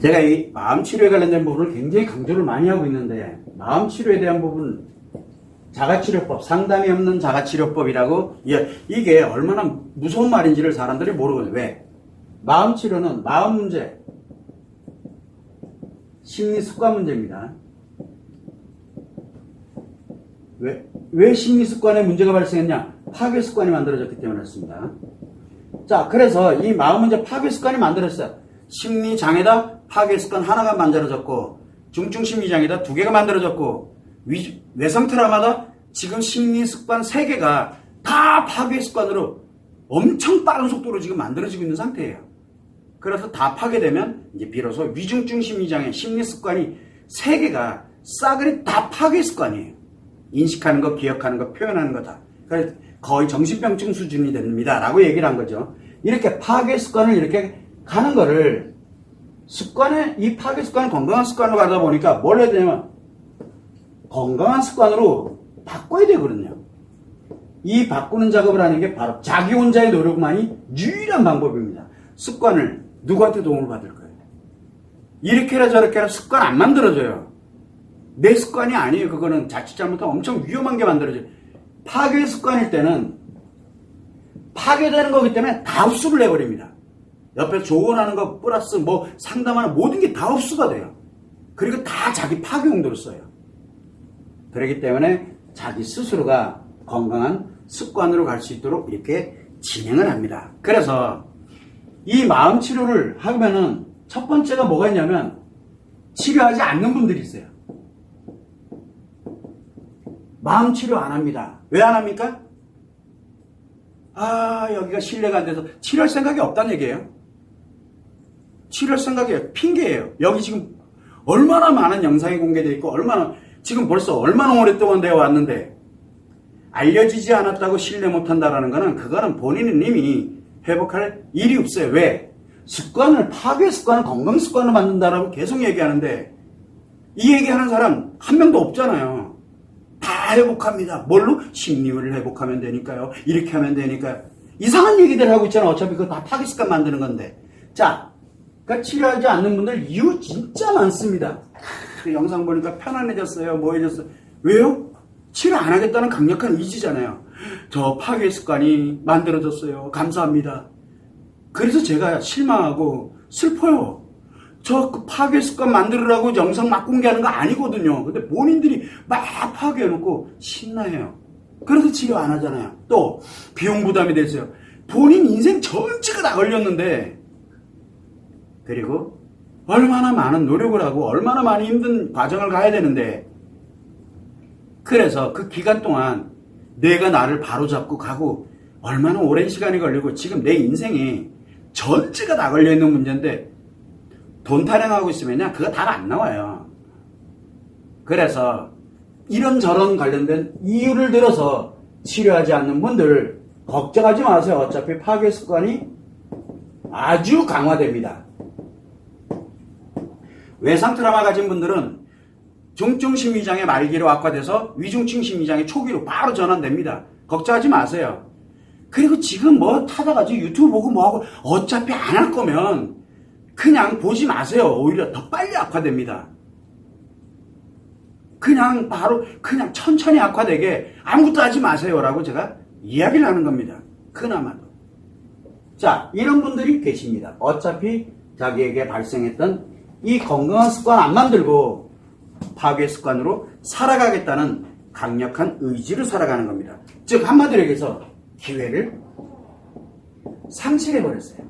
제가 이 마음 치료에 관련된 부분을 굉장히 강조를 많이 하고 있는데 마음 치료에 대한 부분 자가치료법 상담이 없는 자가치료법이라고 예, 이게 얼마나 무서운 말인지를 사람들이 모르거든요. 왜? 마음 치료는 마음 문제, 심리 습관 문제입니다. 왜, 왜 심리 습관에 문제가 발생했냐? 파괴 습관이 만들어졌기 때문에 그렇습니다. 자, 그래서 이 마음 문제 파괴 습관이 만들어졌어요. 심리 장애다 파괴 습관 하나가 만들어졌고, 중증 심리 장애다 두 개가 만들어졌고, 위, 외상 트라우마다 지금 심리 습관 세 개가 다 파괴 습관으로 엄청 빠른 속도로 지금 만들어지고 있는 상태예요. 그래서 다 파괴되면 이제 비로소 위중증 심리장애 심리 습관이 세 개가 싸그리 다 파괴 습관이에요. 인식하는 거, 기억하는 거, 표현하는 거 다. 그래서 거의 정신병증 수준이 됩니다. 라고 얘기를 한 거죠. 이렇게 파괴 습관을 이렇게 가는 거를 습관에, 이 파괴 습관을 건강한 습관으로 가다 보니까 뭘 해야 되냐면 건강한 습관으로 바꿔야 되거든요. 이 바꾸는 작업을 하는 게 바로 자기 혼자의 노력만이 유일한 방법입니다. 습관을 누구한테 도움을 받을 거예요? 이렇게라 저렇게라 습관 안 만들어져요. 내 습관이 아니에요. 그거는 자칫 잘못하면 엄청 위험한 게 만들어져요. 파괴 습관일 때는 파괴되는 거기 때문에 다 흡수를 해버립니다. 옆에서 조언하는 거 플러스 뭐 상담하는 모든 게 다 흡수가 돼요. 그리고 다 자기 파괴 용도로 써요. 그렇기 때문에 자기 스스로가 건강한 습관으로 갈 수 있도록 이렇게 진행을 합니다. 그래서 이 마음 치료를 하면은 첫 번째가 뭐가 있냐면 치료하지 않는 분들이 있어요. 마음 치료 안 합니다. 왜 안 합니까? 아, 여기가 신뢰가 안 돼서 치료할 생각이 없다는 얘기예요. 치료할 생각이 핑계예요. 여기 지금 얼마나 많은 영상이 공개되어 있고 얼마나 지금 벌써 얼마나 오랫동안 되어 왔는데 알려지지 않았다고 신뢰 못한다라는 거는 그거는 본인은 이미 회복할 일이 없어요. 왜? 습관을 파괴 습관을 건강 습관을 만든다라고 계속 얘기하는데 이 얘기하는 사람 한 명도 없잖아요. 다 회복합니다. 뭘로? 심리를 회복하면 되니까요. 이렇게 하면 되니까요. 이상한 얘기들 하고 있잖아. 어차피 그거 다 파괴 습관 만드는 건데. 자, 그러니까 치료하지 않는 분들 이유 진짜 많습니다. 그 영상 보니까 편안해졌어요. 뭐 해졌어요. 왜요? 치료 안 하겠다는 강력한 의지잖아요. 저 파괴 습관이 만들어졌어요. 감사합니다. 그래서 제가 실망하고 슬퍼요. 저 그 파괴 습관 만들으라고 영상 막 공개하는 거 아니거든요. 근데 본인들이 막 파괴해놓고 신나해요. 그래서 치료 안 하잖아요. 또 비용 부담이 됐어요. 본인 인생 전체가 다 걸렸는데 그리고 얼마나 많은 노력을 하고 얼마나 많이 힘든 과정을 가야 되는데 그래서 그 기간 동안 내가 나를 바로잡고 가고 얼마나 오랜 시간이 걸리고 지금 내 인생이 전체가 다 걸려있는 문제인데 돈 타령하고 있으면요 그거 다 안 나와요. 그래서 이런저런 관련된 이유를 들어서 치료하지 않는 분들 걱정하지 마세요. 어차피 파괴 습관이 아주 강화됩니다 외상 트라우마 가진 분들은 중증 심리장애 말기로 악화돼서 위중증 심리장애 초기로 바로 전환됩니다. 걱정하지 마세요. 그리고 지금 뭐 타다가 지 유튜브 보고 뭐하고 어차피 안 할 거면 그냥 보지 마세요. 오히려 더 빨리 악화됩니다. 그냥 바로 그냥 천천히 악화되게 아무것도 하지 마세요라고 제가 이야기를 하는 겁니다. 그나마도. 자, 이런 분들이 계십니다. 어차피 자기에게 발생했던 이 건강한 습관 안 만들고 파괴 습관으로 살아가겠다는 강력한 의지로 살아가는 겁니다. 즉 한마디로 얘기해서 기회를 상실해 버렸어요.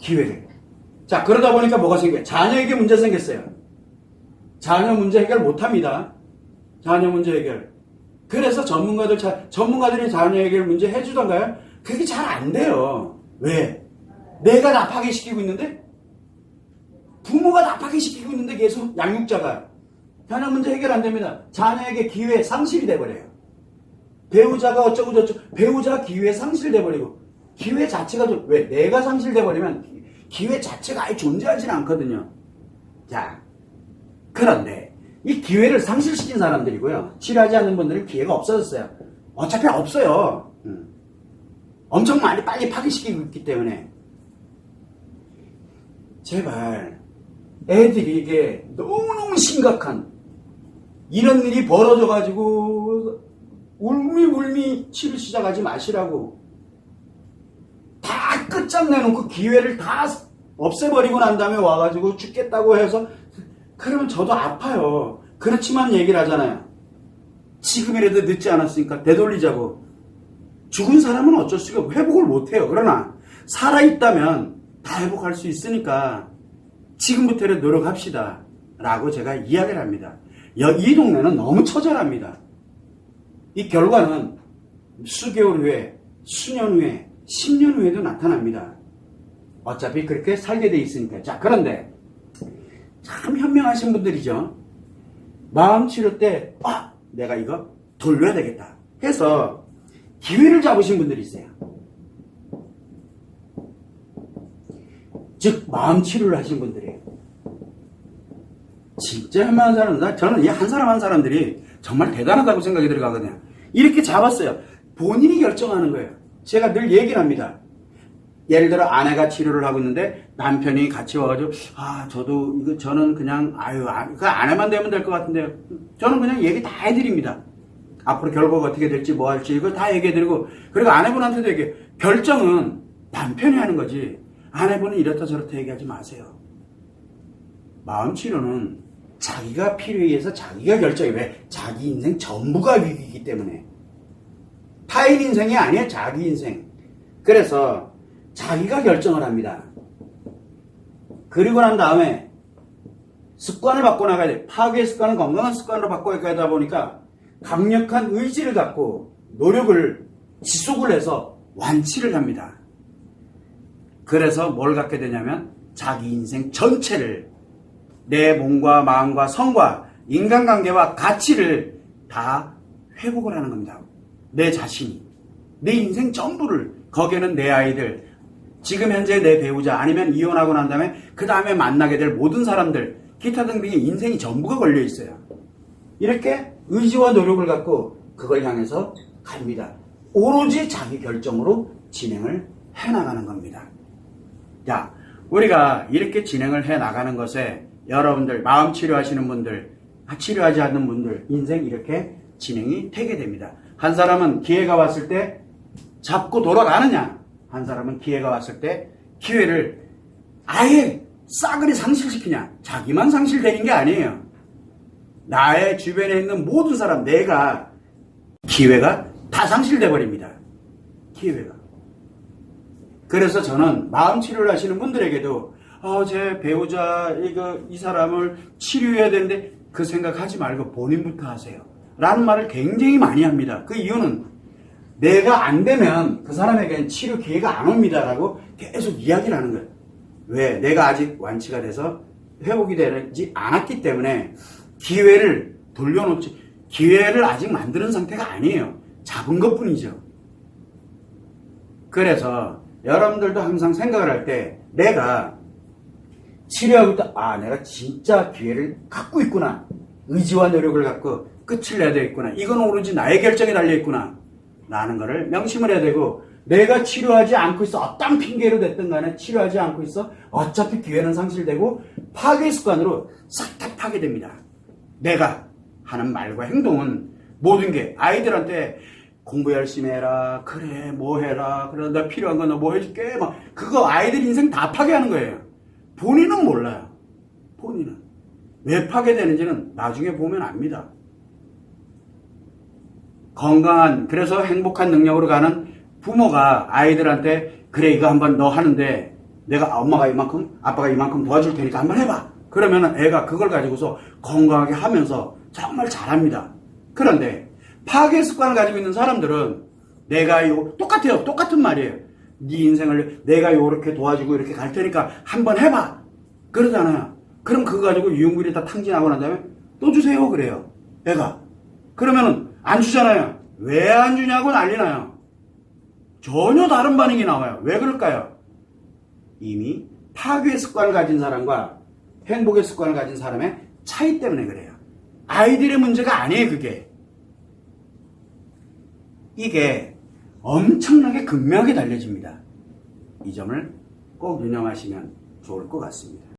기회를. 자 그러다 보니까 뭐가 생겨요? 자녀에게 문제 생겼어요. 자녀 문제 해결 못합니다. 자녀 문제 해결. 그래서 전문가들 자, 전문가들이 자녀 해결 문제 해주던가요? 그게 잘 안 돼요. 왜? 내가 나 파괴시키고 있는데 부모가 나빠게 시키고 있는데 계속 양육자가 자녀 문제 해결 안 됩니다. 자녀에게 기회 상실이 돼버려요. 배우자가 어쩌고 저쩌고 배우자 기회 상실돼 버리고 기회 자체가 좀왜 내가 상실돼 버리면 기회 자체가 아예 존재하지는 않거든요. 자 그런데 이 기회를 상실시킨 사람들이고요. 치료하지 않는 분들은 기회가 없어졌어요. 어차피 없어요. 음. 엄청 많이 빨리 파괴시키고 있기 때문에 제발 애들이 이게 너무너무 심각한 이런 일이 벌어져가지고 울미울미 치를 시작하지 마시라고 다 끝장내놓고 기회를 다 없애버리고 난 다음에 와가지고 죽겠다고 해서 그러면 저도 아파요. 그렇지만 얘기를 하잖아요. 지금이라도 늦지 않았으니까 되돌리자고. 죽은 사람은 어쩔 수가 없고 회복을 못해요. 그러나 살아있다면 다 회복할 수 있으니까 지금부터라도 노력합시다. 라고 제가 이야기를 합니다. 여- 이 동네는 너무 처절합니다. 이 결과는 수개월 후에, 수년 후에, 10년 후에도 나타납니다. 어차피 그렇게 살게 돼 있으니까. 자, 그런데 참 현명하신 분들이죠. 마음 치료 때, 아, 내가 이거 돌려야 되겠다. 해서 기회를 잡으신 분들이 있어요. 즉, 마음 치료를 하신 분들이에요. 진짜 현명한 사람, 나 저는 이 한 사람 한 사람들이 정말 대단하다고 생각이 들어가거든요. 이렇게 잡았어요. 본인이 결정하는 거예요. 제가 늘 얘기를 합니다. 예를 들어 아내가 치료를 하고 있는데 남편이 같이 와가지고 아 저도 이거 저는 그냥 아유 아, 그 아내만 되면 될 것 같은데 저는 그냥 얘기 다 해드립니다. 앞으로 결과가 어떻게 될지 뭐 할지 이거 다 얘기해드리고 그리고 아내분한테도 얘기 결정은 남편이 하는 거지 아내분은 이렇다 저렇다 얘기하지 마세요. 마음 치료는 자기가 필요에 의해서 자기가 결정해. 왜? 자기 인생 전부가 위기이기 때문에. 타인 인생이 아니에요 자기 인생. 그래서 자기가 결정을 합니다. 그리고 난 다음에 습관을 바꿔 나가야 돼. 파괴 습관은 건강한 습관으로 바꿔야 보니까 강력한 의지를 갖고 노력을 지속을 해서 완치를 합니다. 그래서 뭘 갖게 되냐면 자기 인생 전체를 내 몸과 마음과 성과 인간관계와 가치를 다 회복을 하는 겁니다. 내 자신이. 내 인생 전부를. 거기에는 내 아이들, 지금 현재 내 배우자, 아니면 이혼하고 난 다음에 그 다음에 만나게 될 모든 사람들, 기타 등등의 인생이 전부가 걸려 있어요. 이렇게 의지와 노력을 갖고 그걸 향해서 갑니다. 오로지 자기 결정으로 진행을 해 나가는 겁니다. 자, 우리가 이렇게 진행을 해 나가는 것에 여러분들 마음 치료하시는 분들, 치료하지 않는 분들 인생 이렇게 진행이 되게 됩니다. 한 사람은 기회가 왔을 때 잡고 돌아가느냐? 한 사람은 기회가 왔을 때 기회를 아예 싸그리 상실시키냐? 자기만 상실되는 게 아니에요. 나의 주변에 있는 모든 사람, 내가 기회가 다 상실돼 버립니다. 기회가. 그래서 저는 마음 치료를 하시는 분들에게도 어, 제 배우자 이거 이 사람을 치료해야 되는데 그 생각하지 말고 본인부터 하세요. 라는 말을 굉장히 많이 합니다. 그 이유는 내가 안 되면 그 사람에게는 치료 기회가 안 옵니다라고 계속 이야기를 하는 거예요. 왜? 내가 아직 완치가 돼서 회복이 되지 않았기 때문에 기회를 돌려놓지 기회를 아직 만드는 상태가 아니에요. 잡은 것 뿐이죠. 그래서 여러분들도 항상 생각을 할 때 내가 치료하고 있다. 아, 내가 진짜 기회를 갖고 있구나. 의지와 노력을 갖고 끝을 내야 되겠구나. 이건 오로지 나의 결정에 달려있구나. 라는 거를 명심을 해야 되고 내가 치료하지 않고 있어. 어떤 핑계로 됐든 간에 치료하지 않고 있어. 어차피 기회는 상실되고 파괴 습관으로 싹 다 파괴됩니다. 내가 하는 말과 행동은 모든 게 아이들한테 공부 열심히 해라. 그래, 뭐 해라. 그래, 나 필요한 거 너 뭐 해줄게. 막, 그거 아이들 인생 다 파괴하는 거예요. 본인은 몰라요. 본인은. 왜 파괴되는지는 나중에 보면 압니다. 건강한, 그래서 행복한 능력으로 가는 부모가 아이들한테 그래, 이거 한번 너 하는데 내가 엄마가 이만큼, 아빠가 이만큼 도와줄 테니까 한번 해봐. 그러면 애가 그걸 가지고서 건강하게 하면서 정말 잘합니다. 그런데 파괴 습관을 가지고 있는 사람들은 내가 요 똑같아요. 똑같은 말이에요. 네 인생을 내가 요렇게 도와주고 이렇게 갈 테니까 한번 해봐. 그러잖아요. 그럼 그거 가지고 유흥비리 다 탕진하고 난 다음에 또 주세요 그래요. 애가. 그러면은 안 주잖아요. 왜 안 주냐고 난리 나요. 전혀 다른 반응이 나와요. 왜 그럴까요? 이미 파괴 습관을 가진 사람과 행복의 습관을 가진 사람의 차이 때문에 그래요. 아이들의 문제가 아니에요, 그게. 이게 엄청나게 극명하게 달려집니다. 이 점을 꼭 유념하시면 좋을 것 같습니다.